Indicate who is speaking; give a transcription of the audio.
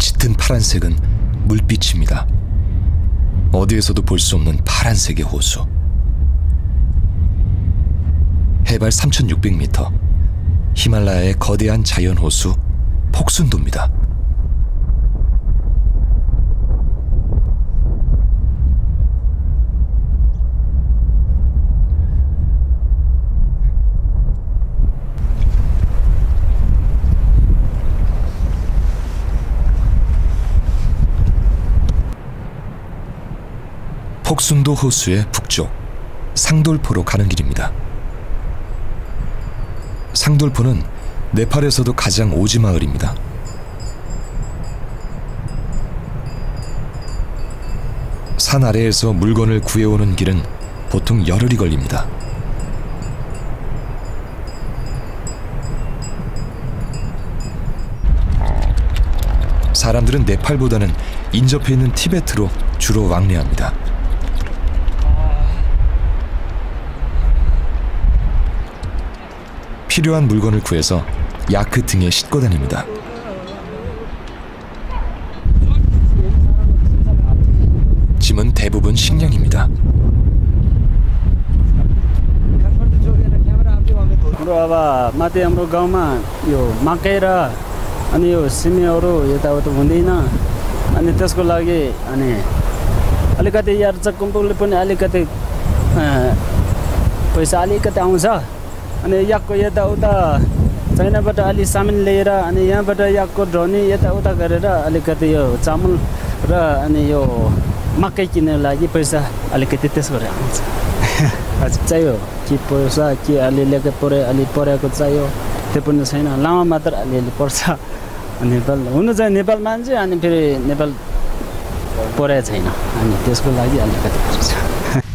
Speaker 1: 짙은 파란색은 물빛입니다. 어디에서도 볼 수 없는 파란색의 호수. 해발 3,600m. 히말라야의 거대한 자연 호수 폭순도입니다. 폭순도 호수의 북쪽 상돌포로 가는 길입니다. 상돌포는 네팔에서도 가장 오지 마을입니다. 산 아래에서 물건을 구해오는 길은 보통 열흘이 걸립니다. 사람들은 네팔보다는 인접해 있는 티베트로 주로 왕래합니다. 필요한 물건을 구해서 야크 등에 싣고 다닙니다. 짐은 대부분 식량입니다.
Speaker 2: हाम्रो अब माथि हाम्रो गाउँमा यो मकै र अनि यो सिमीहरू यताउता हुँदैन अनि त्यसको लागि अनि अलिकति यार कुम्पुले पनि अलिकति अ, पैसा अलिकति आउँछ अनि यहाँको यताउता चाइनाबाट अलि सामान लिएर अनि यहाँबाट यहाँको ढोनी यताउता गरेर अलिकति यो चामल र अनि यो मकै किन्नको लागि पैसा अलिकति त्यसबाट आउँछ हजुर चाहियो के पैसा के अलिअलि परे अलि परेको चाहियो त्यो पनि छैन लामा मात्र अलिअलि पर्छ नेपाल हुनु चाहिँ नेपाल मान्छे अनि फेरि नेपाल परेको छैन अनि त्यसको लागि अलिकति पर्छ